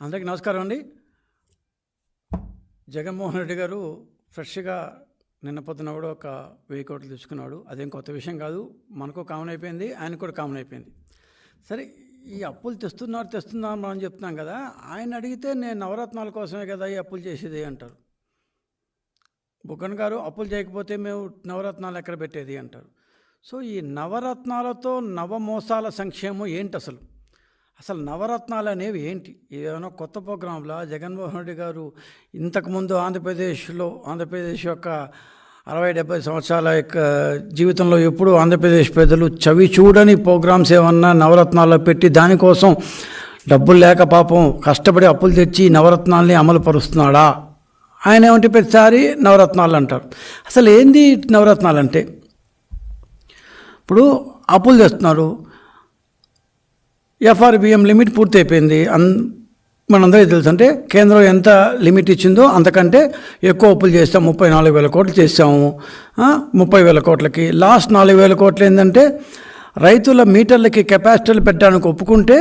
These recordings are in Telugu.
అందరికీ నమస్కారం అండి. జగన్మోహన్ రెడ్డి గారు ఫ్రెష్గా నిన్న పొద్దున కూడా ఒక వెయ్యి కోట్లు తెచ్చుకున్నాడు అదేం కొత్త విషయం కాదు. మనకు కామన్ అయిపోయింది ఆయనకు కూడా కామన్ అయిపోయింది. సరే ఈ అప్పులు తెస్తున్నారు తెస్తున్నారు మనం చెప్తున్నాం కదా. ఆయన అడిగితే నేను నవరత్నాల కోసమే కదా ఈ అప్పులు చేసేది అంటారు. బుగ్గన్ గారు అప్పులు చేయకపోతే మేము నవరత్నాలు ఎక్కడ పెట్టేది అంటారు. సో ఈ నవరత్నాలతో నవమోసాల సంక్షేమం ఏంటి అసలు అసలు నవరత్నాలు అనేవి ఏంటి? ఏదైనా కొత్త ప్రోగ్రాంలో? జగన్మోహన్ రెడ్డి గారు ఇంతకుముందు ఆంధ్రప్రదేశ్లో ఆంధ్రప్రదేశ్ యొక్క అరవై డెబ్బై సంవత్సరాల యొక్క జీవితంలో ఎప్పుడు ఆంధ్రప్రదేశ్ ప్రజలు చవి చూడని ప్రోగ్రామ్స్ ఏమన్నా నవరత్నాల్లో పెట్టి దానికోసం డబ్బులు లేక పాపం కష్టపడి అప్పులు తెచ్చి నవరత్నాల్ని అమలు పరుస్తున్నాడా ఆయన ఏమంటే ప్రతిసారి నవరత్నాలు అంటారు. అసలు ఏంది నవరత్నాలు అంటే ఇప్పుడు అప్పులు తెస్తున్నారు ఎఫ్ఆర్బిఎం లిమిట్ పూర్తి అయిపోయింది అన్ మనందరికీ తెలుసు అంటే కేంద్రం ఎంత లిమిట్ ఇచ్చిందో అంతకంటే ఎక్కువ అప్పులు చేస్తాం. ముప్పై నాలుగు వేల కోట్లు చేసాము ముప్పై వేల కోట్లకి. లాస్ట్ నాలుగు వేల కోట్లు ఏంటంటే రైతుల మీటర్లకి కెపాసిటీలు పెట్టడానికి ఒప్పుకుంటే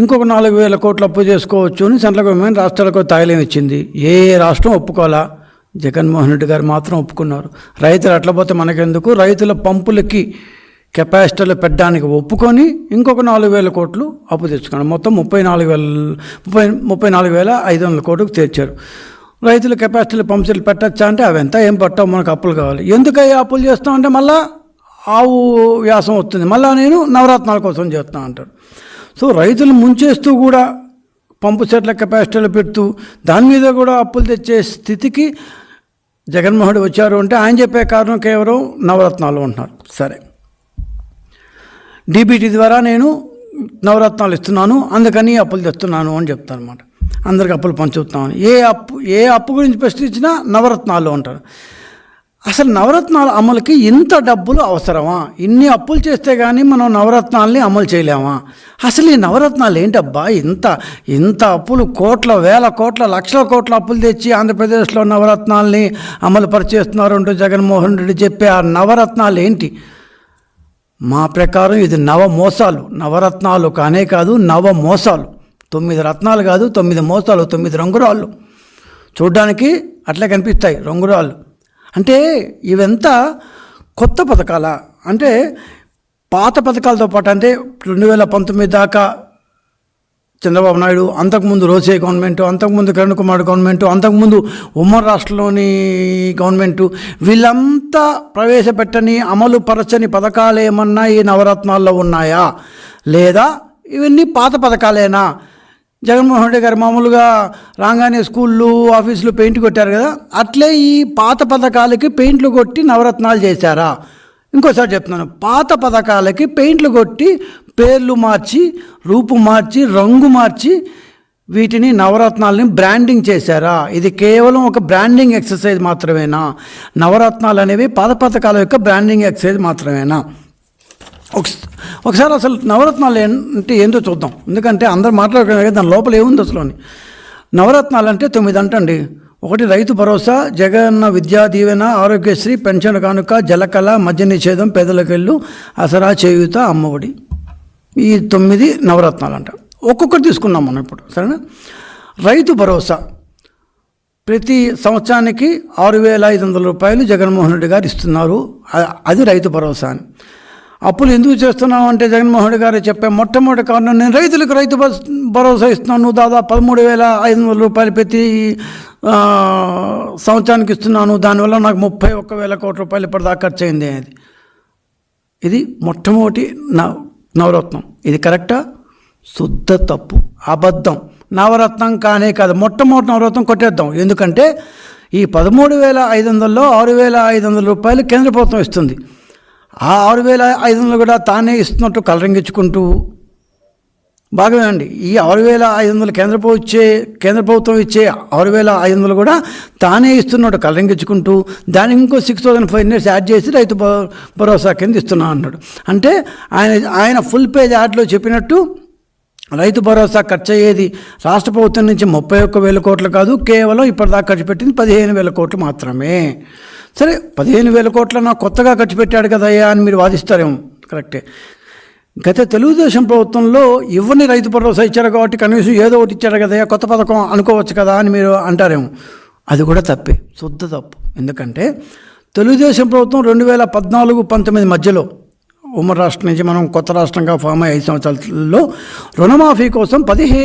ఇంకొక నాలుగు వేల కోట్లు అప్పు చేసుకోవచ్చు అని సెంట్రల్ గవర్నమెంట్ రాష్ట్రాలకు తాయిలం ఇచ్చింది. ఏ రాష్ట్రం ఒప్పుకోవాలా? జగన్మోహన్ రెడ్డి గారు మాత్రం ఒప్పుకున్నారు. రైతులు అట్లా పోతే మనకెందుకు? రైతుల పంపులకి కెపాసిటీలు పెట్టడానికి ఒప్పుకొని ఇంకొక నాలుగు వేల కోట్లు అప్పు తెచ్చుకున్నారు మొత్తం ముప్పై నాలుగు వేల ముప్పై ముప్పై నాలుగు వేల ఐదు వందల కోట్లకు తెచ్చారు. రైతులు కెపాసిటీలు పంప్సెట్లు పెట్టచ్చా అంటే అవి ఎంత ఏం పట్టవు మనకు అప్పులు కావాలి. ఎందుకయ్యా అప్పులు చేస్తాం అంటే మళ్ళా ఆవు వ్యాసం వస్తుంది. మళ్ళా నేను నవరత్నాల కోసం చేస్తున్నా అంటారు సో రైతులు ముంచేస్తూ కూడా పంపు సెట్ల కెపాసిటీలు పెడుతూ దాని మీద కూడా అప్పులు తెచ్చే స్థితికి జగన్మోహన్ వచ్చారు అంటే ఆయన చెప్పే కారణం కేవలం నవరత్నాలు ఉంటున్నారు సరే. డీబీటీ ద్వారా నేను నవరత్నాలు ఇస్తున్నాను అందుకని అప్పులు తెస్తున్నాను అని చెప్తాను అనమాట అందరికి అప్పులు పంచుతున్నాను ఏ అప్పు ఏ అప్పు గురించి ప్రశ్నించినా నవరత్నాలు అంటారు. అసలు నవరత్నాల అమలుకి ఇంత డబ్బులు అవసరమా? ఇన్ని అప్పులు చేస్తే కానీ మనం నవరత్నాలని అమలు చేయలేమా? అసలు ఈ నవరత్నాలు ఏంటబ్బా? ఇంత ఇంత అప్పులు కోట్ల వేల కోట్ల లక్షల కోట్ల అప్పులు తెచ్చి ఆంధ్రప్రదేశ్లో నవరత్నాలని అమలు పరిచేస్తున్నారు అంటూ జగన్మోహన్ రెడ్డి చెప్పే ఆ నవరత్నాలు ఏంటి? మా ప్రకారం ఇది నవ మోసాలు నవరత్నాలు కానే కాదు నవ మోసాలు తొమ్మిది రత్నాలు కాదు తొమ్మిది మోసాలు తొమ్మిది రంగురాళ్ళు. చూడ్డానికి అట్లే కనిపిస్తాయి రంగురాళ్ళు. అంటే ఇవంతా కొత్త పథకాల? అంటే పాత పథకాలతో పాటు అంటే రెండు వేల పంతొమ్మిది దాకా చంద్రబాబు నాయుడు అంతకుముందు రోసే గవర్నమెంట్ అంతకుముందు కిరణ్ కుమార్ గవర్నమెంట్ అంతకుముందు ఉమ్మడి రాష్ట్రంలోని గవర్నమెంట్ వీళ్ళంతా ప్రవేశపెట్టని అమలు పరచని పథకాలు ఏమన్నా ఈ నవరత్నాల్లో ఉన్నాయా? లేదా ఇవన్నీ పాత పథకాలేనా? జగన్మోహన్ రెడ్డి గారు మామూలుగా రాగానే స్కూళ్ళు ఆఫీసులు పెయింట్ కొట్టారు కదా అట్లే ఈ పాత పథకాలకి పెయింట్లు కొట్టి నవరత్నాలు చేశారా? ఇంకోసారి చెప్తున్నాను. పాత పథకాలకి పెయింట్లు కొట్టి పేర్లు మార్చి రూపు మార్చి రంగు మార్చి వీటిని నవరత్నాలని బ్రాండింగ్ చేశారా? ఇది కేవలం ఒక బ్రాండింగ్ ఎక్సర్సైజ్ మాత్రమేనా? నవరత్నాలు అనేవి పాత పథకాల యొక్క బ్రాండింగ్ ఎక్సర్సైజ్ మాత్రమేనా? ఒకసారి అసలు నవరత్నాలు అంటే ఏందో చూద్దాం. ఎందుకంటే అందరు మాట్లాడుకున్నారు దాని లోపల ఏముంది అసలు నవరత్నాలు అంటే తొమ్మిది అంటండి. ఒకటి రైతు భరోసా జగన్న విద్యా దీవెన ఆరోగ్యశ్రీ పెన్షన్ కానుక జలకళ మద్య నిషేధం పేదలకెళ్ళు అసరా చేయూత అమ్మఒడి ఈ తొమ్మిది నవరత్నాలు అంట ఒక్కొక్కటి తీసుకున్నాం మనం ఇప్పుడు సరేనా? రైతు భరోసా. ప్రతి సంవత్సరానికి ఆరు వేల ఐదు వందల రూపాయలు జగన్మోహన్ రెడ్డి గారు ఇస్తున్నారు. అది రైతు భరోసా అని. అప్పులు ఎందుకు చేస్తున్నావు అంటే జగన్మోహన్ రెడ్డి గారు చెప్పే మొట్టమొదటి కారణం నేను రైతులకు రైతు భరోసా- ఇస్తున్నాను దాదాపు పదమూడు వేల ఐదు వందల రూపాయలు ప్రతి సంవత్సరానికి ఇస్తున్నాను దానివల్ల నాకు ముప్పై ఒక్క వేల కోట్ల రూపాయలు ఇప్పటిదాకా ఖర్చు అయింది అది ఇది మొట్టమొదటి నవ నవరత్నం. ఇది కరెక్టా? శుద్ధ తప్పు. అబద్ధం. నవరత్నం కానే కాదు మొట్టమొదటి నవరత్నం కొట్టేద్దాం. ఎందుకంటే ఈ పదమూడు వేల ఐదు వందల్లో ఆరు వేల ఐదు వందల రూపాయలు కేంద్ర ప్రభుత్వం ఇస్తుంది. ఆ ఆరు వేల ఐదు వందలు కూడా తానే ఇస్తున్నట్టు కలరింగించుకుంటూ బాగా వినండి ఈ ఆరు వేల ఐదు వందలు కేంద్ర ప్రభుత్వం ఇచ్చే కేంద్ర ప్రభుత్వం ఇచ్చే ఆరు వేల ఐదు వందలు కూడా తానే ఇస్తున్నట్టు కలరింగించుకుంటూ దానికి ఇంకో six thousand five hundreds add చేసి రైతు భ- భరోసా కింద ఇస్తున్నా అన్నాడు. అంటే ఆయన ఆయన ఫుల్ పేజ్ యాడ్లో చెప్పినట్టు రైతు భరోసా ఖర్చు అయ్యేది రాష్ట్ర ప్రభుత్వం నుంచి ముప్పై ఒక్క వేల కోట్లు కాదు కేవలం ఇప్పటిదాకా ఖర్చు పెట్టింది పదిహేను వేల కోట్లు మాత్రమే. సరే పదిహేను వేల కోట్ల నా కొత్తగా ఖర్చు పెట్టాడు కదయ్యా అని మీరు వాదిస్తారేమో కరెక్టే. గత తెలుగుదేశం ప్రభుత్వంలో ఇవ్వని రైతు భరోసా ఇచ్చారు కాబట్టి కనీసం ఏదో ఒకటి ఇచ్చారు కదయ్యా కొత్త పథకం అనుకోవచ్చు కదా అని మీరు అంటారేమో అది కూడా తప్పే శుద్ధ తప్పు. ఎందుకంటే తెలుగుదేశం ప్రభుత్వం రెండు వేల పద్నాలుగు పంతొమ్మిది మధ్యలో ఉమ్మడి రాష్ట్రం నుంచి మనం కొత్త రాష్ట్రంగా ఫామ్ అయ్యి ఐదు సంవత్సరాలలో రుణమాఫీ కోసం పదిహే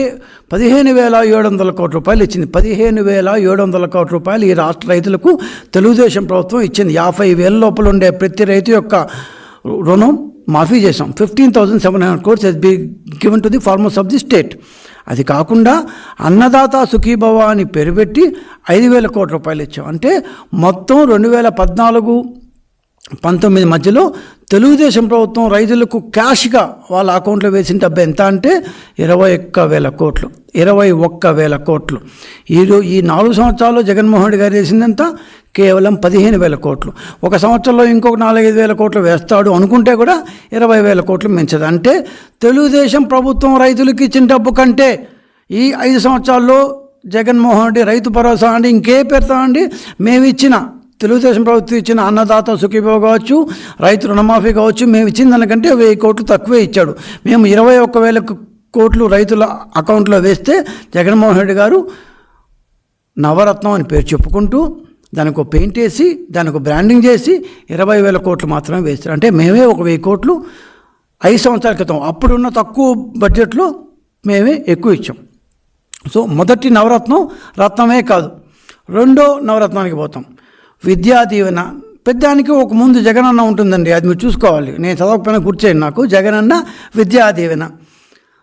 పదిహేను వేల ఏడు వందల కోట్ల రూపాయలు ఇచ్చింది. పదిహేను వేల ఏడు వందల కోట్ల రూపాయలు ఈ రాష్ట్ర రైతులకు తెలుగుదేశం ప్రభుత్వం ఇచ్చింది. యాభై వేల లోపల ఉండే ప్రతి రైతు యొక్క రుణం మాఫీ చేసాం fifteen thousand seven hundred crores has be given to the farmers of the state. అది కాకుండా అన్నదాత సుఖీభవ అని పేరు పెట్టి ఐదు వేల కోట్ల రూపాయలు ఇచ్చాం. అంటే మొత్తం రెండు వేల పద్నాలుగు పంతొమ్మిది మధ్యలో తెలుగుదేశం ప్రభుత్వం రైతులకు క్యాష్గా వాళ్ళ అకౌంట్లో వేసిన డబ్బు ఎంత అంటే ఇరవై ఒక్క వేల కోట్లు ఇరవై ఒక్క వేల కోట్లు. ఈరో ఈ నాలుగు సంవత్సరాల్లో జగన్మోహన్ రెడ్డి గారు వేసిందంత కేవలం పదిహేను వేల కోట్లు. ఒక సంవత్సరంలో ఇంకొక నాలుగైదు వేల కోట్లు వేస్తాడు అనుకుంటే కూడా ఇరవై వేల కోట్లు మించదు. అంటే తెలుగుదేశం ప్రభుత్వం రైతులకు ఇచ్చిన డబ్బు కంటే ఈ ఐదు సంవత్సరాల్లో జగన్మోహన్ రెడ్డి రైతు భరోసా అండి ఇంకే పెడతా అండి మేము ఇచ్చిన తెలుగుదేశం ప్రభుత్వం ఇచ్చిన అన్నదాత సుఖీభవ కావచ్చు రైతు రుణమాఫీ కావచ్చు మేము ఇచ్చిన దానికంటే వెయ్యి కోట్లు తక్కువే ఇచ్చాడు. మేము ఇరవై ఒక్క వేల కోట్లు రైతుల అకౌంట్లో వేస్తే జగన్మోహన్ రెడ్డి గారు నవరత్నం అని పేరు చెప్పుకుంటూ దానికి ఒక పెయింట్ వేసి దానికి ఒక బ్రాండింగ్ చేసి ఇరవై వేల కోట్లు మాత్రమే వేస్తారు. అంటే మేమే ఒక వెయ్యి కోట్లు ఐదు సంవత్సరాల క్రితం అప్పుడున్న తక్కువ బడ్జెట్లో మేమే ఎక్కువ ఇచ్చాం. సో మొదటి నవరత్నం రత్నమే కాదు రెండో నవరత్నానికి పోతాం. విద్యా దీవెన. పెద్దానికి ఒక ముందు జగనన్న ఉంటుందండి అది మీరు చూసుకోవాలి. నేను చదవకపోయినా గుర్చేయండి నాకు. జగనన్న విద్యా దీవెన.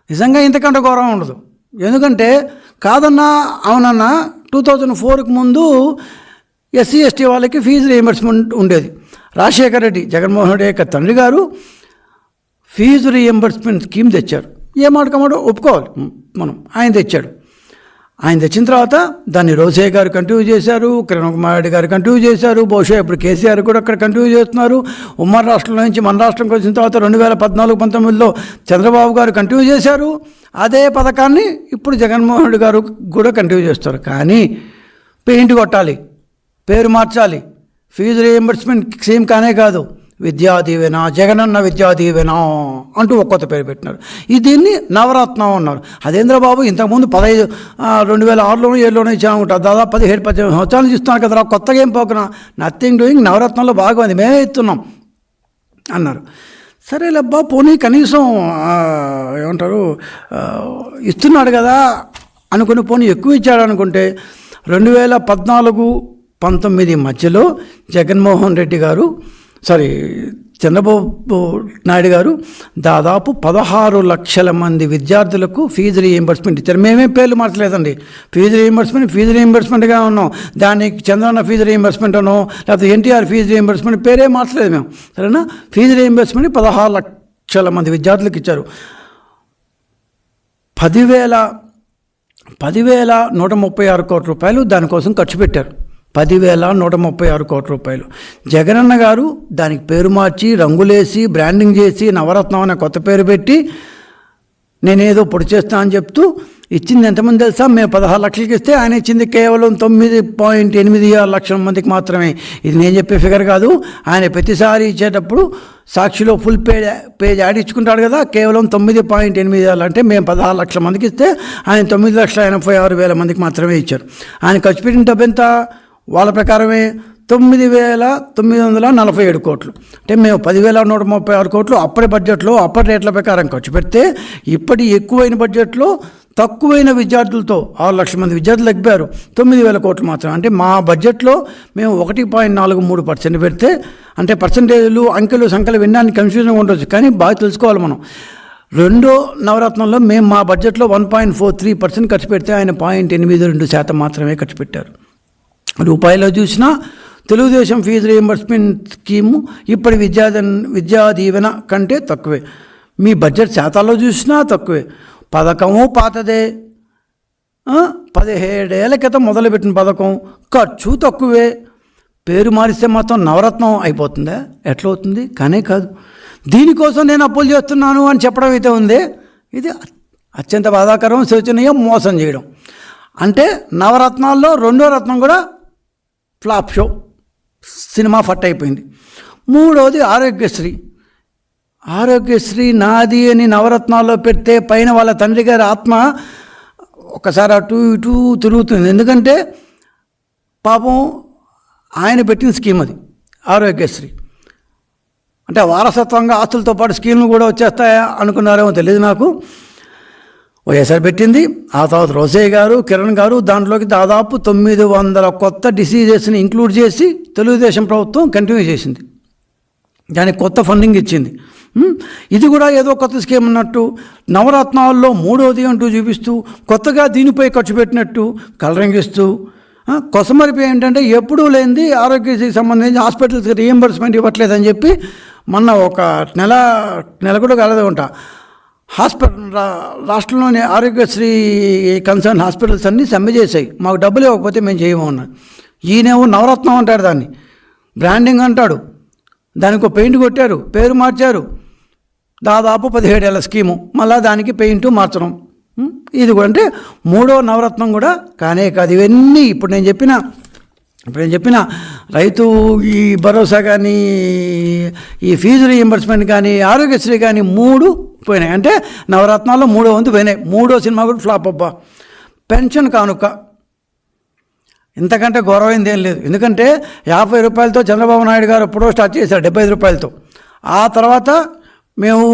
నిజంగా ఇంతకంటే గౌరవం ఉండదు. ఎందుకంటే కాదన్నా అవునన్నా టూ థౌజండ్ ఫోర్కి ముందు ఎస్సీ ఎస్టీ వాళ్ళకి ఫీజు రియంబర్స్మెంట్ ఉండేది. రాజశేఖర రెడ్డి జగన్మోహన్ రెడ్డి యొక్క తండ్రి గారు ఫీజు రియంబర్స్మెంట్ స్కీమ్ తెచ్చారు. ఏ మాట కమాట ఒప్పుకోవాలి. మనం ఆయన తెచ్చాడు. ఆయన తెచ్చిన తర్వాత దాన్ని రోజయ్య గారు కంటిన్యూ చేశారు కిరణ్ కుమార్ రెడ్డి గారు కంటిన్యూ చేశారు బహుశా ఇప్పుడు కేసీఆర్ కూడా అక్కడ కంటిన్యూ చేస్తున్నారు. ఉమ్మడి రాష్ట్రం నుంచి మన రాష్ట్రంకి వచ్చిన తర్వాత రెండు వేల పద్నాలుగు పంతొమ్మిదిలో చంద్రబాబు గారు కంటిన్యూ చేశారు. అదే పథకాన్ని ఇప్పుడు జగన్మోహన్ రెడ్డి గారు కూడా కంటిన్యూ చేస్తారు. కానీ పెయింట్ కొట్టాలి పేరు మార్చాలి. ఫీజు రియంబర్స్మెంట్ సేమ్ కానే కాదు. విద్యాదీవెన జగనన్న విద్యాదీవెన అంటూ ఒక్కొక్క పేరు పెట్టినారు. ఈ దీన్ని నవరత్నం అన్నారు. అదేంద్ర బాబు ఇంతకుముందు పదహైదు రెండు వేల ఆరులోనూ ఏడులోనూ ఇచ్చామనుకుంటా దాదాపు పదిహేడు పద్దెనిమిది సంవత్సరాలు ఇస్తున్నాను కదా కొత్తగా ఏం పోకున్నా నథింగ్ డూయింగ్ నవరత్నంలో బాగుంది మేమే ఇస్తున్నాం అన్నారు. సరే లబ్బా పోనీ కనీసం ఏమంటారు ఇస్తున్నాడు కదా అనుకుని పోనీ ఎక్కువ ఇచ్చాడు అనుకుంటే రెండు వేల పద్నాలుగు పంతొమ్మిది మధ్యలో జగన్మోహన్ రెడ్డి గారు సారీ చంద్రబాబు నాయుడు గారు దాదాపు పదహారు లక్షల మంది విద్యార్థులకు ఫీజు రీఎంబర్స్మెంట్ ఇచ్చారు. మేమే పేర్లు మార్చలేదండి. ఫీజు రీఎంబర్స్మెంట్ ఫీజు రీఎంబర్స్మెంట్గా ఉన్నాం. దానికి చంద్రన్న ఫీజు రీఎంబర్స్మెంట్ అనో లేకపోతే ఎన్టీఆర్ ఫీజు రీఎంబర్స్మెంట్ పేరే మార్చలేదు మేము. సరేనా? ఫీజు రీఎంబర్స్మెంట్ పదహారు లక్షల మంది విద్యార్థులకు ఇచ్చారు. పదివేల పదివేల నూట ముప్పై ఆరు కోట్ల రూపాయలు దానికోసం ఖర్చు పెట్టారు. పదివేల నూట ముప్పై ఆరు కోట్ల రూపాయలు. జగనన్న గారు దానికి పేరు మార్చి రంగులేసి బ్రాండింగ్ చేసి నవరత్నం అనే కొత్త పేరు పెట్టి నేనేదో పొడి చేస్తా అని చెప్తూ ఇచ్చింది ఎంతమంది తెలుసా? మేము పదహారు లక్షలకి ఇస్తే ఆయన ఇచ్చింది కేవలం తొమ్మిది పాయింట్ ఎనిమిది ఆరు లక్షల మందికి మాత్రమే. ఇది నేను చెప్పే ఫిగర్ కాదు. ఆయన ప్రతిసారి ఇచ్చేటప్పుడు సాక్షిలో ఫుల్ పేజ్ పేజ్ యాడ్ ఇచ్చుకుంటాడు కదా కేవలం తొమ్మిది పాయింట్ ఎనిమిది ఆరు అంటే మేము పదహారు లక్షల మందికి ఇస్తే ఆయన తొమ్మిది లక్షల ఎనభై ఆరు వేల మందికి మాత్రమే ఇచ్చారు. ఆయన ఖర్చు పెట్టిన డబ్బు ఎంత? వాళ్ళ ప్రకారమే తొమ్మిది వేల తొమ్మిది వందల నలభై ఏడు కోట్లు. అంటే మేము పదివేల నూట ముప్పై ఆరు కోట్లు అప్పటి బడ్జెట్లో అప్పటి రేట్ల ప్రకారం ఖర్చు పెడితే ఇప్పటి ఎక్కువైన బడ్జెట్లో తక్కువైన విద్యార్థులతో ఆరు లక్షల మంది విద్యార్థులు ఎగ్గారు తొమ్మిది వేల కోట్లు మాత్రం అంటే మా బడ్జెట్లో మేము ఒకటి పాయింట్ నాలుగు మూడు పర్సెంట్ పెడితే అంటే పర్సంటేజ్లు అంకెలు సంఖ్యలు వినడానికి కన్ఫ్యూజన్గా ఉండొచ్చు కానీ బాగా తెలుసుకోవాలి మనం. రెండో నవరత్నంలో మేము మా బడ్జెట్లో one point four three percent ఖర్చు పెడితే ఆయన పాయింట్ ఎనిమిది రెండు శాతం మాత్రమే ఖర్చు పెట్టారు. రూపాయలో చూసినా తెలుగుదేశం ఫీజు రియంబర్స్మెంట్ స్కీము ఇప్పటి విద్యా విద్యా దీవెన కంటే తక్కువే. మీ బడ్జెట్ శాతాల్లో చూసినా తక్కువే. పథకము పాతదే. పదిహేడేళ్ళ క్రితం మొదలుపెట్టిన పథకం ఖర్చు తక్కువే. పేరు మారిస్తే మాత్రం నవరత్నం అయిపోతుందా? ఎట్లా అవుతుంది? కానే కాదు. దీనికోసం నేను అప్పులు చేస్తున్నాను అని చెప్పడం అయితే ఉంది. ఇది అత్యంత బాధాకరం శోచనీయం మోసం చేయడం. అంటే నవరత్నాల్లో రెండో రత్నం కూడా ఫ్లాప్ షో సినిమా ఫట్ అయిపోయింది మూడవది ఆరోగ్యశ్రీ. ఆరోగ్యశ్రీ నాది అని నవరత్నాల్లో పెడితే పైన వాళ్ళ తండ్రి గారి ఆత్మ ఒకసారి అటు ఇటు తిరుగుతుంది. ఎందుకంటే పాపం ఆయన పెట్టిన స్కీమ్ అది ఆరోగ్యశ్రీ. అంటే వారసత్వంగా ఆస్తులతో పాటు స్కీమ్లు కూడా వచ్చేస్తాయా అనుకున్నారేమో తెలియదు నాకు. వైఎస్ఆర్ పెట్టింది. ఆ తర్వాత రోసయ్య గారు కిరణ్ గారు దాంట్లోకి దాదాపు తొమ్మిది వందల కొత్త డిసీజెస్ని ఇంక్లూడ్ చేసి తెలుగుదేశం ప్రభుత్వం కంటిన్యూ చేసింది. దానికి కొత్త ఫండింగ్ ఇచ్చింది. ఇది కూడా ఏదో కొత్త స్కీమ్ అన్నట్టు నవరత్నాల్లో మూడోది అంటూ చూపిస్తూ కొత్తగా దీనిపై ఖర్చు పెట్టినట్టు కలరింగ్ ఇస్తూ కొసమరిపి ఏంటంటే ఎప్పుడూ లేనిది ఆరోగ్యశ్రీకి సంబంధించి హాస్పిటల్స్కి రీఎంబర్స్మెంట్ ఇవ్వట్లేదని చెప్పి మొన్న ఒక నెల నెల కూడా కలదు ఉంటా హాస్పిటల్ రా- రాష్ట్రంలోని ఆరోగ్యశ్రీ కన్సర్న్ హాస్పిటల్స్ అన్నీ సమ్మె చేశాయి. మాకు డబ్బులు ఇవ్వకపోతే మేము చేయము ఈయనేమో నవరత్నం అంటాడు దాన్ని. బ్రాండింగ్ అంటాడు. దానికి ఒక పెయింట్ కొట్టారు. పేరు మార్చారు. దాదాపు పదిహేడేళ్ళ స్కీము. మళ్ళీ దానికి పెయింట్ మార్చడం. ఇది కూడా అంటే మూడో నవరత్నం కూడా కానే కాదు. ఇవన్నీ ఇప్పుడు నేను చెప్పిన ఇప్పుడు నేను చెప్పిన రైతు ఈ భరోసా కానీ ఈ ఫీజు రీఎంబర్స్మెంట్ కానీ ఆరోగ్యశ్రీ కానీ మూడు పోయినాయి. అంటే నవరత్నాల్లో మూడో వంతు పోయినాయి. మూడో సినిమా కూడా ఫ్లాప్ అబ్బా. పెన్షన్ కానుక. ఇంతకంటే గౌరవైంది ఏం లేదు. ఎందుకంటే యాభై రూపాయలతో చంద్రబాబు నాయుడు గారు ఎప్పుడో స్టార్ట్ చేశారు డెబ్బై ఐదు రూపాయలతో. ఆ తర్వాత మేము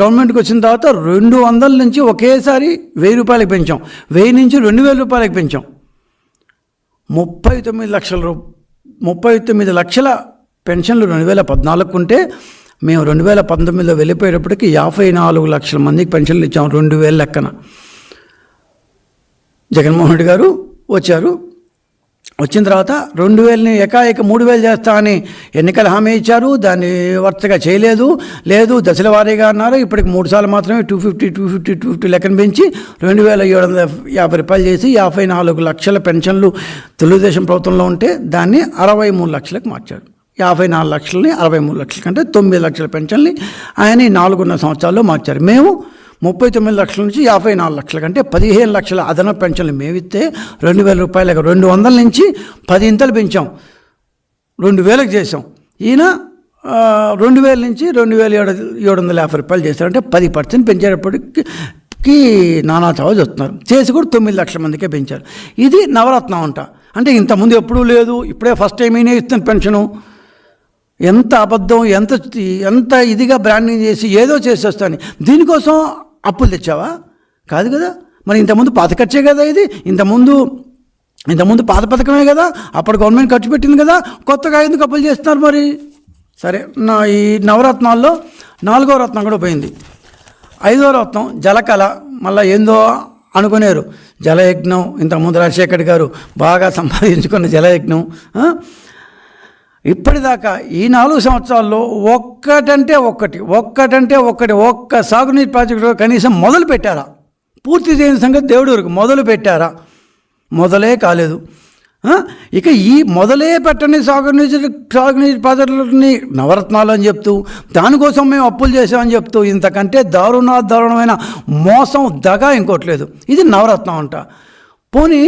గవర్నమెంట్కి వచ్చిన తర్వాత రెండు వందల నుంచి ఒకేసారి వెయ్యి రూపాయలకి పెంచాం. వెయ్యి నుంచి రెండు వేల రూపాయలకి పెంచాం. ముప్పై తొమ్మిది లక్షల రూ ముప్పై తొమ్మిది లక్షల పెన్షన్లు రెండు వేల పద్నాలుగు ఉంటే మేము రెండు వేల పంతొమ్మిదిలో వెళ్ళిపోయేటప్పటికి యాభై నాలుగు లక్షల మందికి పెన్షన్లు ఇచ్చాము రెండు వేల లెక్కన. జగన్మోహన్ రెడ్డి గారు వచ్చారు. వచ్చిన తర్వాత రెండు వేలని ఏకాఏక మూడు వేలు చేస్తా అని ఎన్నికల హామీ ఇచ్చారు. దాన్ని వర్తగా చేయలేదు. లేదు దశల వారీగా అన్నారు. ఇప్పటికి మూడు సార్లు మాత్రమే two fifty two fifty two fifty లెక్కన పెంచి రెండు వేల ఏడు వందల యాభై రూపాయలు చేసి యాభై నాలుగు లక్షల పెన్షన్లు తెలుగుదేశం ప్రభుత్వంలో ఉంటే దాన్ని అరవై మూడు లక్షలకు మార్చారు. యాభై నాలుగు లక్షలని అరవై మూడు లక్షల కంటే తొమ్మిది లక్షల పెన్షన్ని ఆయన నాలుగున్నర సంవత్సరాల్లో మార్చారు. మేము ముప్పై తొమ్మిది లక్షల నుంచి యాభై నాలుగు లక్షల కంటే పదిహేను లక్షల అదనపు పెన్షన్లు మేమిస్తే రెండు వేల రూపాయలకు రెండు వందల నుంచి పది ఇంతలు పెంచాం. రెండు వేలకు చేసాం ఈయన రెండు వేల నుంచి రెండు వేల ఏడు ఏడు వందల యాభై రూపాయలు చేశారంటే పది పర్సెంట్ పెంచేటప్పటికి కి నానా చావజ్ వస్తున్నారు. చేసి కూడా తొమ్మిది లక్షల మందికే పెంచారు. ఇది నవరత్నం అంట. అంటే ఇంతకుముందు ఎప్పుడూ లేదు. ఇప్పుడే ఫస్ట్ టైం ఈయనే ఇస్తాను పెన్షను. ఎంత అబద్ధం ఎంత ఎంత ఇదిగా బ్రాండింగ్ చేసి ఏదో చేసేస్తాను. దీనికోసం అప్పులు తెచ్చావా? కాదు కదా? మరి ఇంతకుముందు పాత ఖర్చే కదా ఇది? ఇంతకుముందు ఇంతకుముందు పాత పథకమే కదా? అప్పుడు గవర్నమెంట్ ఖర్చు పెట్టింది కదా? కొత్తగా ఎందుకు అప్పులు చేస్తున్నారు మరి? సరే నా ఈ నవరత్నాల్లో నాలుగో రత్నం కూడా పోయింది. ఐదో రత్నం జలకళ మళ్ళీ ఏందో అనుకునేరు. జలయజ్ఞం ఇంతకుముందు రాజశేఖర్ గారు బాగా సంపాదించుకున్న జలయజ్ఞం ఇప్పటిదాకా ఈ నాలుగు సంవత్సరాల్లో ఒక్కటంటే ఒక్కటి ఒక్కటంటే ఒక్కటి ఒక్క సాగునీటి ప్రాజెక్టు కనీసం మొదలు పెట్టారా? పూర్తి చేయని సంగతి దేవుడి వరకు మొదలు పెట్టారా? మొదలే కాలేదు. ఇక ఈ మొదలే పెట్టని సాగునీటి సాగునీటి ప్రాజెక్టులని నవరత్నాలు అని చెప్తూ దానికోసం మేము అప్పులు చేసామని చెప్తూ ఇంతకంటే దారుణ దారుణమైన మోసం దగా ఇంకోట్లేదు ఇది నవరత్నం అంట. పోనీ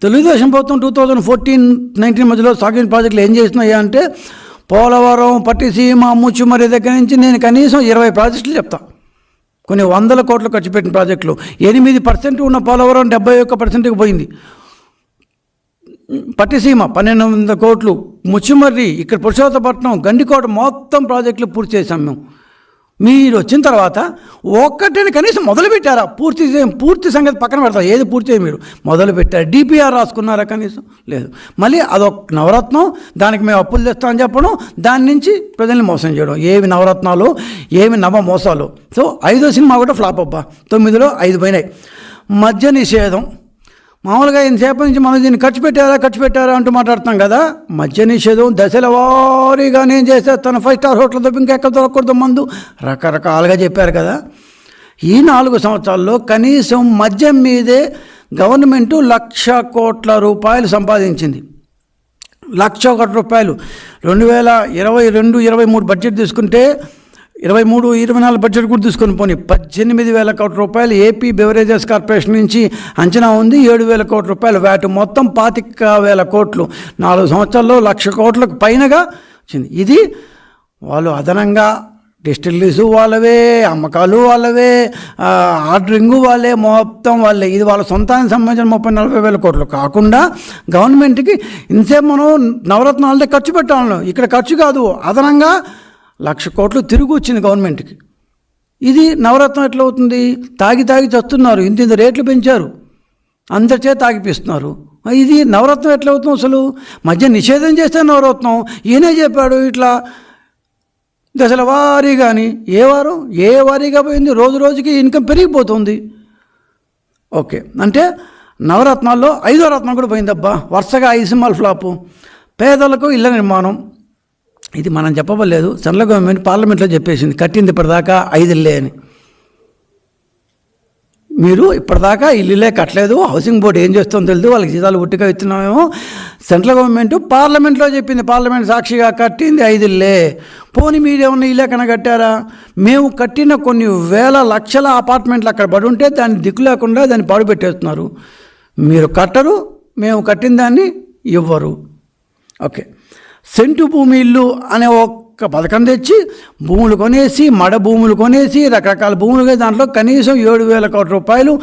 తెలుగుదేశం ప్రభుత్వం టూ థౌజండ్ ఫోర్టీన్ నైన్టీన్ మధ్యలో సాగిన ప్రాజెక్టులు ఏం చేస్తున్నాయి అంటే పోలవరం పట్టిసీమ ముచ్చుమరి దగ్గర నుంచి నేను కనీసం ఇరవై ప్రాజెక్టులు చెప్తాను కొన్ని వందల కోట్లు ఖర్చు పెట్టిన ప్రాజెక్టులు. ఎనిమిది పర్సెంట్ ఉన్న పోలవరం డెబ్బై ఒక్క పర్సెంట్కి పోయింది. పట్టిసీమ పన్నెండు వందల కోట్లు ముచ్చుమర్రి ఇక్కడ పురుషోత్తపట్నం గండికోట మొత్తం ప్రాజెక్టులు పూర్తి చేశాం మేము. మీరు వచ్చిన తర్వాత ఒక్కటిని కనీసం మొదలు పెట్టారా పూర్తి పూర్తి సంగతి పక్కన పెడతారు? ఏది పూర్తి మీరు? మొదలు పెట్టారు డిపిఆర్ రాసుకున్నారా కనీసం? లేదు. మళ్ళీ అదొక నవరత్నం దానికి మేము అప్పులు తెస్తామని చెప్పడం దాని నుంచి ప్రజల్ని మోసం చేయడం. ఏవి నవరత్నాలు ఏమి నవ మోసాలు. సో ఐదో సినిమా కూడా ఫ్లాప్ అబ్బా. తొమ్మిదిలో ఐదు పోయినాయి. మద్య నిషేధం. మామూలుగా ఇంతసేపటి నుంచి మనం దీన్ని ఖర్చు పెట్టారా ఖర్చు పెట్టారా అంటూ మాట్లాడుతున్నాం కదా? మద్య నిషేధం దశల వారీగా నేను చేసేస్తాను ఫైవ్ స్టార్ హోటల్ తప్ప ఇంకెక్కడ దొరకకూడదు మందు. రకరకాలుగా చెప్పారు కదా. ఈ నాలుగు సంవత్సరాల్లో కనీసం మద్యం మీదే గవర్నమెంటు లక్ష కోట్ల రూపాయలు సంపాదించింది. లక్ష కోట్ల రూపాయలు. రెండు వేల ఇరవై రెండు ఇరవై మూడు బడ్జెట్ తీసుకుంటే ఇరవై మూడు ఇరవై నాలుగు బడ్జెట్ కూడా తీసుకొని పోనీ. పద్దెనిమిది వేల కోట్ల రూపాయలు ఏపీ బెవరేజెస్ కార్పొరేషన్ నుంచి అంచనా ఉంది. ఏడు వేల కోట్ల రూపాయలు. వాటి మొత్తం పాతిక వేల కోట్లు. నాలుగు సంవత్సరాల్లో లక్ష కోట్లకు పైనగా వచ్చింది. ఇది వాళ్ళు అదనంగా డిస్టిలరీస్ వాళ్ళవే అమ్మకాలు వాళ్ళవే ఆర్డరింగు వాళ్ళే మొత్తం వాళ్ళే. ఇది వాళ్ళ సొంతానికి సంబంధించిన ముప్పై నలభై వేల కోట్లు. కాకుండా గవర్నమెంట్కి ఇంతసేపు మనం నవరత్నాలదే ఖర్చు పెట్టాలను ఇక్కడ ఖర్చు కాదు. అదనంగా లక్ష కోట్లు తిరిగి వచ్చింది గవర్నమెంట్కి. ఇది నవరత్నం ఎట్లా అవుతుంది? తాగి తాగి చస్తున్నారు ఇంత ఇంత రేట్లు పెంచారు అందరిచే తాగిపిస్తున్నారు ఇది నవరత్నం ఎట్లా అవుతుంది అసలు? మధ్య నిషేధం చేస్తే నవరత్నం ఈయనే చెప్పాడు ఇట్లా దశల వారీ కానీ ఏ వారం? ఏ వారీగా పోయింది? రోజు రోజుకి ఇన్కమ్ పెరిగిపోతుంది. ఓకే అంటే నవరత్నాల్లో ఐదో రత్నం కూడా పోయిందబ్బా. వరుసగా ఐదు సినిమాలు ఫ్లాపు. పేదలకు ఇళ్ళ నిర్మాణం. ఇది మనం చెప్పవలేదు సెంట్రల్ గవర్నమెంట్ పార్లమెంట్లో చెప్పేసింది కట్టింది ఇప్పటిదాకా ఐదు ఇల్లే అని. మీరు ఇప్పటిదాకా ఇల్లులే కట్టలేదు హౌసింగ్ బోర్డు ఏం చేస్తుందో తెలియదు వాళ్ళకి జీతాలు ఉట్టిగా ఇస్తున్నామేమో. సెంట్రల్ గవర్నమెంట్ పార్లమెంట్లో చెప్పింది పార్లమెంట్ సాక్షిగా కట్టింది ఐదు ఇల్లే పోనీ మీరేమన్నా ఇల్లే కన్నా కట్టారా మేము కట్టిన కొన్ని వేల లక్షల అపార్ట్మెంట్లు అక్కడ పడి ఉంటే దాన్ని దిక్కు లేకుండా దాన్ని పాడు పెట్టేస్తున్నారు. మీరు కట్టరు మేము కట్టిన దాన్ని ఇవ్వరు. ఓకే. సెంటు భూమి ఇల్లు అనే ఒక్క పథకం తెచ్చి భూములు కొనేసి మడ భూములు కొనేసి రకరకాల భూములు దాంట్లో కనీసం ఏడు వేల కోట్ల రూపాయలు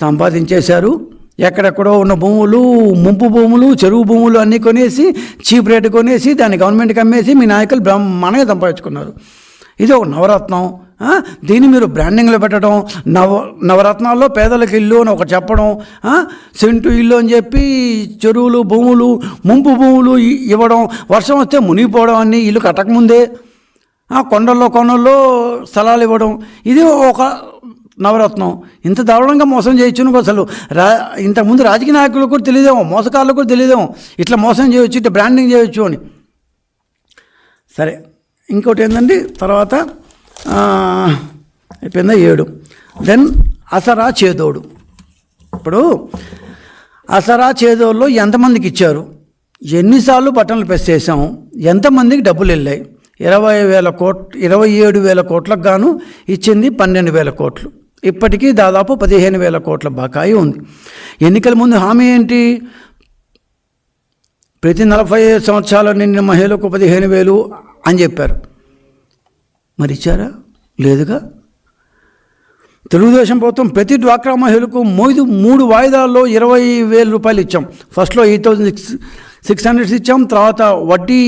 సంపాదించేశారు. ఎక్కడెక్కడో ఉన్న భూములు ముంపు భూములు చెరువు భూములు అన్నీ కొనేసి చీప్ రేటు కొనేసి దాన్ని గవర్నమెంట్కి అమ్మేసి మీ నాయకులు బ్రహ్మాండంగా సంపాదించుకున్నారు. ఇది ఒక నవరత్నం. దీన్ని మీరు బ్రాండింగ్లో పెట్టడం నవ నవరత్నాల్లో పేదలకు ఇల్లు అని ఒకటి చెప్పడం సెంటు ఇల్లు అని చెప్పి చెరువులు భూములు ముంపు భూములు ఇ- ఇవ్వడం వర్షం వస్తే మునిగిపోవడం అన్ని ఇల్లు కట్టకముందే. కొండల్లో కొండల్లో స్థలాలు ఇవ్వడం ఇది ఒక నవరత్నం. ఇంత దారుణంగా మోసం చేయొచ్చు నువ్వు అసలు. రా ఇంతకుముందు రాజకీయ నాయకులకు కూడా తెలియదేమో మోసకారులకు కూడా తెలియదేమో. ఇట్లా మోసం చేయొచ్చు ఇట్లా బ్రాండింగ్ చేయొచ్చు అని. సరే ఇంకోటి ఏంటండి తర్వాత అయిపోయిందా? ఏడు. దెన్ అసరా చేదోడు. ఇప్పుడు అసరా చేదోడులో ఎంతమందికి ఇచ్చారు? ఎన్నిసార్లు బట్టలు ప్రెస్ చేసాము ఎంతమందికి డబ్బులు వెళ్ళాయి? ఇరవై వేల కోట్ ఇరవై ఏడు వేల కోట్లకు గాను ఇచ్చింది పన్నెండు వేల కోట్లు. ఇప్పటికీ దాదాపు పదిహేను వేల కోట్ల బకాయి ఉంది. ఎన్నికల ముందు హామీ ఏంటి? ప్రతి నలభై ఐదు సంవత్సరాలు నిండిన మహిళలకు పదిహేను వేలు అని చెప్పారు. మరి ఇచ్చారా లేదుగా? తెలుగుదేశం ప్రభుత్వం ప్రతి డ్వాక్రా మహిళలకు మూడు మూడు వాయిదాల్లో ఇరవై వేల రూపాయలు ఇచ్చాం. ఫస్ట్లో eight thousand six six hundreds ఇచ్చాం తర్వాత వడ్డీ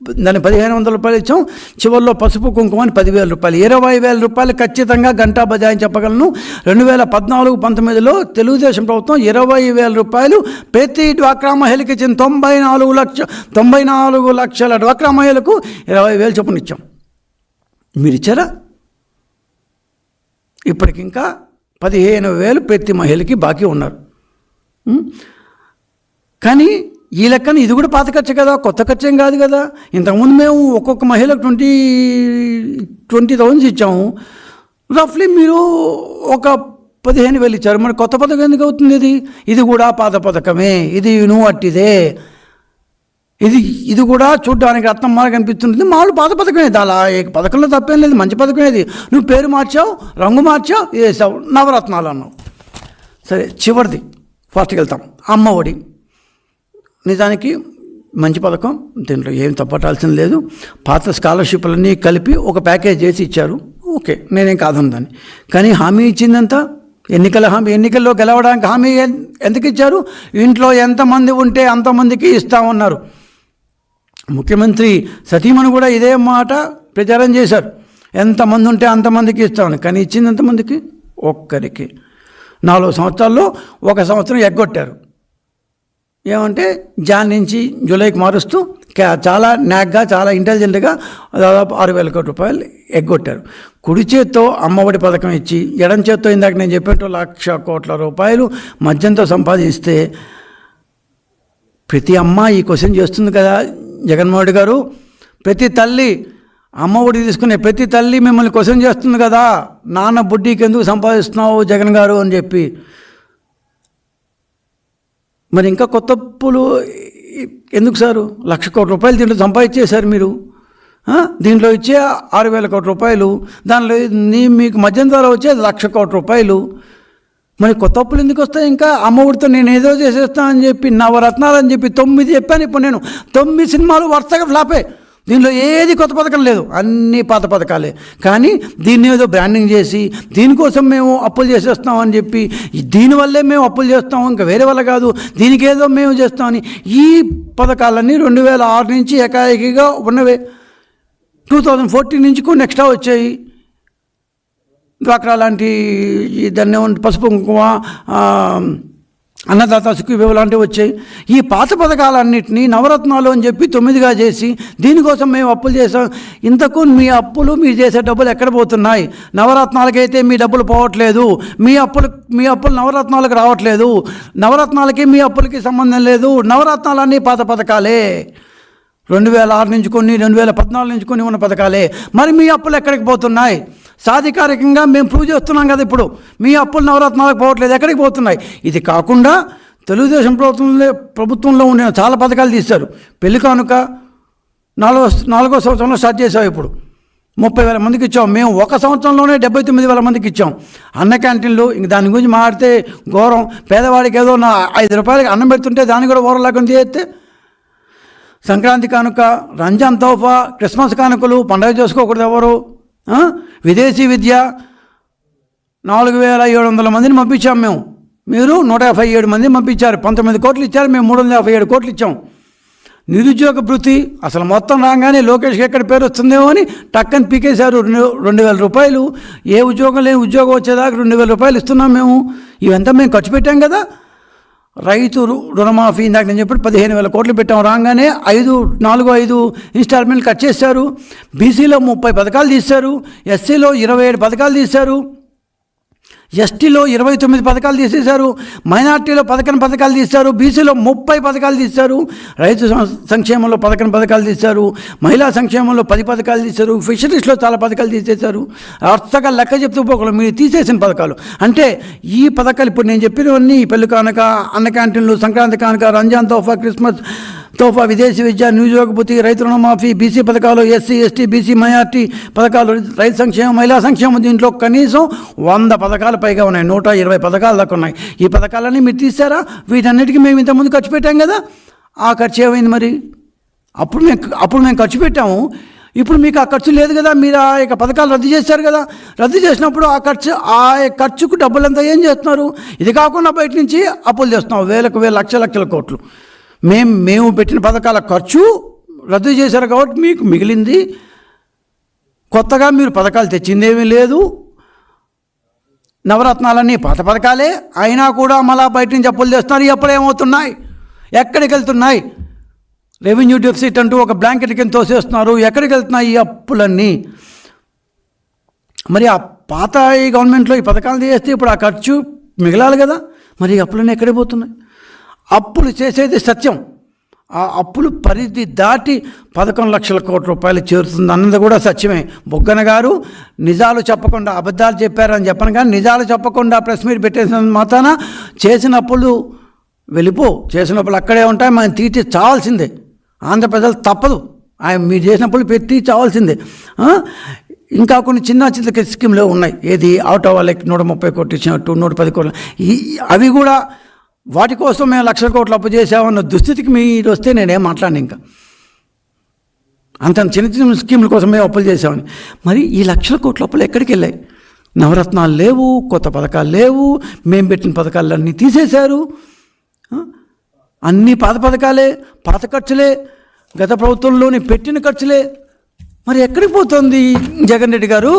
దాన్ని పదిహేను వందల రూపాయలు ఇచ్చాం. చివరిలో పసుపు కుంకుమ అని పదివేల రూపాయలు. ఇరవై వేల రూపాయలు ఖచ్చితంగా గంటా బజాయి చెప్పగలను. రెండు వేల పద్నాలుగు పంతొమ్మిదిలో తెలుగుదేశం ప్రభుత్వం ఇరవై వేల రూపాయలు ప్రతి డ్వాక్రా మహిళకి ఇచ్చిన తొంభై నాలుగు లక్ష తొంభై నాలుగు లక్షల డ్వాక్రా మహిళలకు ఇరవై వేలు చొప్పున ఇచ్చాం. మీరు ఇచ్చారా? ఇప్పటికింకా పదిహేను వేలు ప్రతి మహిళకి బాకీ ఉన్నారు. కానీ ఈ లెక్కన ఇది కూడా పాత ఖర్చు కదా కొత్త ఖర్చు ఏం కాదు. కదా ఇంతకుముందు మేము ఒక్కొక్క మహిళకు ట్వంటీ ట్వంటీ థౌజండ్స్ ఇచ్చాము. రఫ్లీ మీరు ఒక పదిహేను వేలు ఇచ్చారు. మరి కొత్త పథకం ఎందుకు అవుతుంది ఇది? ఇది కూడా పాత పథకమే. ఇది నువ్వు అట్టిదే ఇది ఇది కూడా చూడ్డానికి రత్నమ్మాల కనిపిస్తుంది మామూలు పాత పథకమే. అలా ఏ పథకంలో తప్పేం లేదు. మంచి పథకమే ఇది. నువ్వు పేరు మార్చావు రంగు మార్చావు వేసావు నవరత్నాలు అన్నావు. సరే చివరిది. ఫస్ట్కి వెళ్తాం. అమ్మ ఒడి. నిజానికి మంచి పథకం దీంట్లో ఏం తప్పటాల్సిన లేదు. పాత స్కాలర్షిప్లన్నీ కలిపి ఒక ప్యాకేజ్ చేసి ఇచ్చారు. ఓకే నేనేం కాదను దాన్ని. కానీ హామీ ఇచ్చిందంతా ఎన్నికల హామీ ఎన్నికల్లో గెలవడానికి హామీ ఎందుకు ఇచ్చారు? ఇంట్లో ఎంతమంది ఉంటే అంతమందికి ఇస్తామన్నారు. ముఖ్యమంత్రి సతీమణి కూడా ఇదే మాట ప్రచారం చేశారు. ఎంతమంది ఉంటే అంతమందికి ఇస్తామని. కానీ ఇచ్చింది ఎంతమందికి? ఒక్కరికి. నాలుగు సంవత్సరాల్లో ఒక సంవత్సరం ఎగ్గొట్టారు. ఏమంటే జాన్ నుంచి జూలైకి మారుస్తూ చాలా నాగ్గా చాలా ఇంటెలిజెంట్గా దాదాపు ఆరు వేల కోట్ల రూపాయలు ఎగ్గొట్టారు. కుడి చేత్తో అమ్మఒడి పథకం ఇచ్చి ఎడం చేత్తో ఇందాక నేను చెప్పినట్టు లక్ష కోట్ల రూపాయలు మద్యంతో సంపాదిస్తే ప్రతి అమ్మ ఈ క్వశ్చన్ చేస్తుంది కదా జగన్మోహన్ గారు. ప్రతి తల్లి అమ్మ ఒడి తీసుకునే ప్రతి తల్లి మిమ్మల్ని క్వశ్చన్ చేస్తుంది కదా నాన్న బుడ్డికి ఎందుకు సంపాదిస్తున్నావు జగన్ గారు అని చెప్పి. మరి ఇంకా కొత్త అప్పులు ఎందుకు సారు? లక్ష కోట్ల రూపాయలు దీంట్లో సంపాదించేశారు మీరు. దీంట్లో ఇచ్చే ఆరు వేల కోట్ల రూపాయలు దానిలో నీ మీకు మద్యం ద్వారా వచ్చే లక్ష కోట్ల రూపాయలు. మరి కొత్త అప్పులు ఎందుకు వస్తాయి ఇంకా? అమ్మఒడితో నేను ఏదో చేసేస్తాను అని చెప్పి నవరత్నాలు అని చెప్పి తొమ్మిది చెప్పాను. ఇప్పుడు నేను తొమ్మిది సినిమాలు వరుసగా ఫ్లాపే. దీనిలో ఏది కొత్త పథకం లేదు. అన్నీ పాత పథకాలే. కానీ దీన్ని ఏదో బ్రాండింగ్ చేసి దీనికోసం మేము అప్పులు చేసేస్తాం అని చెప్పి దీనివల్లే మేము అప్పులు చేస్తాం ఇంకా వేరే వల్ల కాదు. దీనికేదో మేము చేస్తామని ఈ పథకాలన్నీ రెండు వేల ఆరు నుంచి ఏకాఏకిగా ఉన్నవే. టూ థౌజండ్ ఫోర్టీన్ నుంచి కూడా నెక్స్ట్రా వచ్చాయి. డ్వాక్రా లాంటి దాన్ని ఏమంటే పసుపు కుంకుమ అన్నదాత సుఖీభవ లాంటివి వచ్చాయి. ఈ పాత పథకాలన్నింటినీ నవరత్నాలు అని చెప్పి తొమ్మిదిగా చేసి దీనికోసం మేము అప్పులు చేసాం. ఇంతకు మీ అప్పులు మీరు చేసే డబ్బులు ఎక్కడ పోతున్నాయి? నవరత్నాలకైతే మీ డబ్బులు పోవట్లేదు. మీ అప్పులు మీ అప్పులు నవరత్నాలకు రావట్లేదు. నవరత్నాలకి మీ అప్పులకి సంబంధం లేదు. నవరత్నాలన్నీ పాత పథకాలే. రెండు వేల ఆరు నుంచి కొన్ని రెండు వేల పద్నాలుగు నుంచి కొన్ని ఉన్న పథకాలే. మరి మీ అప్పులు ఎక్కడికి పోతున్నాయి? సాధికారికంగా మేము ప్రూవ్ చేస్తున్నాం కదా ఇప్పుడు. మీ అప్పులు నవరత్నాలకు పోవట్లేదు. ఎక్కడికి పోతున్నాయి? ఇది కాకుండా తెలుగుదేశం ప్రభుత్వంలో ప్రభుత్వంలో ఉండే చాలా పథకాలు తీశారు. పెళ్ళి కానుక నాలుగో నాలుగో సంవత్సరంలో స్టార్ట్ చేసాం ఇప్పుడు. ముప్పై వేల మందికి ఇచ్చాం. మేము ఒక సంవత్సరంలోనే డెబ్బై తొమ్మిది వేల మందికి ఇచ్చాం. అన్న క్యాంటీన్లు ఇంక దాని గురించి మాట్లాడితే ఘోరం. పేదవాడికి ఏదో నా ఐదు రూపాయలకి అన్నం పెడుతుంటే దాన్ని కూడా ఘోరం లేకుండా చేస్తే సంక్రాంతి కానుక రంజాన్ తోఫా క్రిస్మస్ కానుకలు పండగ చేసుకోకూడదు ఎవరు. విదేశీ విద్య నాలుగు వేల ఏడు వందల మందిని పంపించాం మేము. మీరు నూట యాభై ఏడు మందిని పంపించారు. పంతొమ్మిది కోట్లు ఇచ్చారు. మేము మూడు వందల యాభై ఏడు కోట్లు ఇచ్చాం. నిరుద్యోగ భృతి అసలు మొత్తం రాగానే లోకేష్కి ఎక్కడ పేరు వస్తుందేమో అని టక్కని పీకేశారు. రెండు రెండు వేల రూపాయలు. ఏ ఉద్యోగం లేని ఉద్యోగం వచ్చేదాకా రెండు వేల రూపాయలు ఇస్తున్నాం మేము. ఇవంతా మేము ఖర్చు పెట్టాం కదా. రైతులు రుణమాఫీ ఇందాక నేను చెప్పి పదిహేను వేల కోట్లు పెట్టాం. రాగానే ఐదు నాలుగు ఐదు ఇన్స్టాల్మెంట్లు కట్ చేశారు. బీసీలో ముప్పై పథకాలు తీశారు. ఎస్సీలో ఇరవై ఏడు పథకాలు తీశారు. ఎస్టీలో ఇరవై తొమ్మిది పథకాలు తీసేశారు మైనార్టీలో పథకం పథకాలు తీశారు బీసీలో ముప్పై పథకాలు తీశారు రైతు సం- సంక్షేమంలో పథకం పథకాలు తీశారు మహిళా సంక్షేమంలో పది పథకాలు తీశారు ఫిషరీస్లో చాలా పథకాలు తీసేశారు. అర్థగా లెక్క చెప్తూ పోకలు మీరు తీసేసిన పథకాలు. అంటే ఈ పథకాలు ఇప్పుడు నేను చెప్పినవన్నీ పెళ్ళి కానుక అన్న క్యాంటీన్లు సంక్రాంతి కానుక రంజాన్ తోఫా క్రిస్మస్ తోఫా విదేశీ విద్య నిరుద్యోగ రైతు రుణమాఫీ బీసీ పథకాలు ఎస్సీ ఎస్టీ బీసీ మైనార్టీ పథకాలు రైతు సంక్షేమం మహిళా సంక్షేమం దీంట్లో కనీసం వంద పథకాలు పైగా ఉన్నాయి. నూట ఇరవై పథకాలు దాకా ఉన్నాయి. ఈ పథకాలన్నీ మీరు తీసారా వీటన్నిటికీ మేము ఇంతకుముందు ఖర్చు పెట్టాం కదా? ఆ ఖర్చు ఏమైంది మరి? అప్పుడు మేము అప్పుడు మేము ఖర్చు పెట్టాము. ఇప్పుడు మీకు ఆ ఖర్చు లేదు కదా? మీరు ఆ యొక్క పథకాలు రద్దు చేశారు కదా? రద్దు చేసినప్పుడు ఆ ఖర్చు ఆ ఖర్చుకు డబ్బులంతా ఏం చేస్తున్నారు? ఇది కాకుండా బయట నుంచి అప్పులు చేస్తున్నాం వేలకు వేల లక్ష లక్షల కోట్లు. మేము మేము పెట్టిన పథకాల ఖర్చు రద్దు చేశారు కాబట్టి మీకు మిగిలింది. కొత్తగా మీరు పథకాలు తెచ్చిందేమీ లేదు. నవరత్నాలన్నీ పాత పథకాలే. అయినా కూడా మళ్ళా బయట నుంచి అప్పులు చేస్తున్నారు ఈ ఏమవుతున్నాయి? ఎక్కడికి వెళ్తున్నాయి? రెవెన్యూ డెఫిసిట్ అంటూ ఒక బ్లాంకెట్ కింద తోసేస్తున్నారు. ఎక్కడికి వెళ్తున్నాయి ఈ అప్పులన్నీ? మరి ఆ పాత ఈ గవర్నమెంట్లో ఈ పథకాలు చేస్తే ఇప్పుడు ఆ ఖర్చు మిగలాలి కదా. మరి ఈ అప్పులన్నీ ఎక్కడికి పోతున్నాయి? అప్పులు చేసేది సత్యం. ఆ అప్పులు పరిధి దాటి పదకొండు లక్షల కోట్ల రూపాయలు చేరుతుంది అన్నది కూడా సత్యమే. బొగ్గన గారు నిజాలు చెప్పకుండా అబద్ధాలు చెప్పారని చెప్పను కానీ నిజాలు చెప్పకుండా ప్రెస్ మీట్ పెట్టేసిన మాత్రాన చేసిన అప్పులు వెళ్ళిపో. చేసిన అప్పులు అక్కడే ఉంటాయి. మనం తీర్చి చావాల్సిందే. ఆంధ్ర ప్రజలు తప్పదు. ఆయన మీరు చేసినప్పుడు పెట్టి చావాల్సిందే. ఇంకా కొన్ని చిన్న చిన్న స్కీమ్లు ఉన్నాయి. ఏది ఆటో వాళ్ళకి నూట ముప్పై కోట్లు ఇచ్చినట్టు నూట పది కోట్లు. ఈ అవి కూడా వాటి కోసం మేము లక్షల కోట్లు అప్పు చేసామన్న దుస్థితికి మీరు వస్తే నేనేం మాట్లాడిన ఇంకా. అంత చిన్న చిన్న స్కీముల కోసం మేము అప్పులు చేసామని మరి ఈ లక్షల కోట్ల అప్పులు ఎక్కడికి వెళ్ళాయి? నవరత్నాలు లేవు కొత్త పథకాలు లేవు మేము పెట్టిన పథకాలన్నీ తీసేశారు. ఆ? అన్నీ పాత పథకాలే పాత ఖర్చులే గత ప్రభుత్వంలోని పెట్టిన ఖర్చులే. మరి ఎక్కడికి పోతుంది జగన్ రెడ్డి గారు?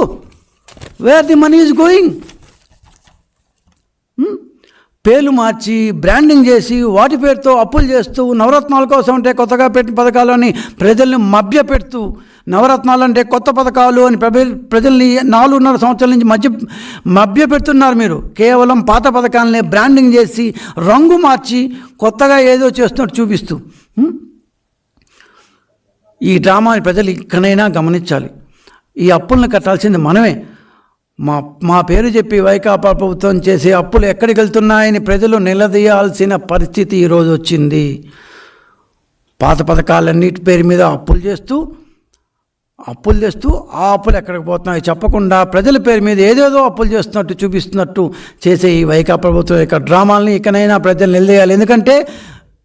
Where the money is going పేర్లు మార్చి బ్రాండింగ్ చేసి వాటి పేరుతో అప్పులు చేస్తూ నవరత్నాల కోసం అంటే కొత్తగా పెట్టిన పథకాలని ప్రజల్ని మభ్యపెడుతూ నవరత్నాలు అంటే కొత్త పథకాలు అని ప్రజల్ని నాలుగున్నర సంవత్సరాల నుంచి మధ్య మభ్యపెడుతున్నారు మీరు. కేవలం పాత పథకాలనే బ్రాండింగ్ చేసి రంగు మార్చి కొత్తగా ఏదో చేస్తున్నట్టు చూపిస్తూ. ఈ డ్రామాని ప్రజలు ఇక్కడైనా గమనించాలి. ఈ అప్పులను కట్టాల్సింది మనమే. మా మా పేరు చెప్పి వైకాపా ప్రభుత్వం చేసే అప్పులు ఎక్కడికి వెళ్తున్నాయని ప్రజలు నిలదీయాల్సిన పరిస్థితి ఈరోజు వచ్చింది. పాత పథకాలన్నిటి పేరు మీద అప్పులు చేస్తూ అప్పులు చేస్తూ ఆ అప్పులు ఎక్కడికి పోతున్నాయి చెప్పకుండా ప్రజల పేరు మీద ఏదేదో అప్పులు చేస్తున్నట్టు చూపిస్తున్నట్టు చేసే ఈ వైకా ప్రభుత్వం యొక్క డ్రామాలని ఇకనైనా ప్రజలు నిలదీయాలి. ఎందుకంటే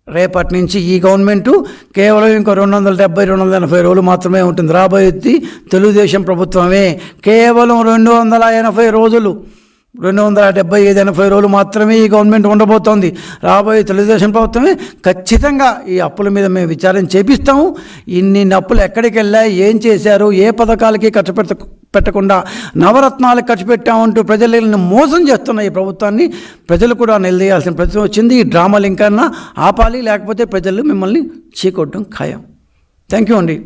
రేపటి నుంచి ఈ గవర్నమెంటు కేవలం ఇంకో రెండు వందల డెబ్బై రెండు వందల ఎనభై రోజులు మాత్రమే ఉంటుంది. రాబోయేది తెలుగుదేశం ప్రభుత్వమే. కేవలం రెండు వందల ఎనభై రోజులు. రెండు వందల డెబ్బై ఐదు ఎనభై రోజులు మాత్రమే ఈ గవర్నమెంట్ ఉండబోతోంది. రాబోయే తెలుగుదేశం ప్రభుత్వమే ఖచ్చితంగా ఈ అప్పుల మీద మేము విచారణ చేపిస్తాము. ఇన్ని అప్పులు ఎక్కడికి వెళ్ళాయి ఏం చేశారు ఏ పథకాలకి ఖర్చు పెట్ట పెట్టకుండా నవరత్నాలకు ఖర్చు పెట్టామంటూ ప్రజలను మోసం చేస్తున్న ఈ ప్రభుత్వాన్ని ప్రజలు కూడా నిలదీయాల్సిన ప్రశ్న వచ్చింది. ఈ డ్రామాలు ఇంకన్నా ఆపాలి లేకపోతే ప్రజలు మిమ్మల్ని చీకొట్టడం ఖాయం. థ్యాంక్ యూ అండి.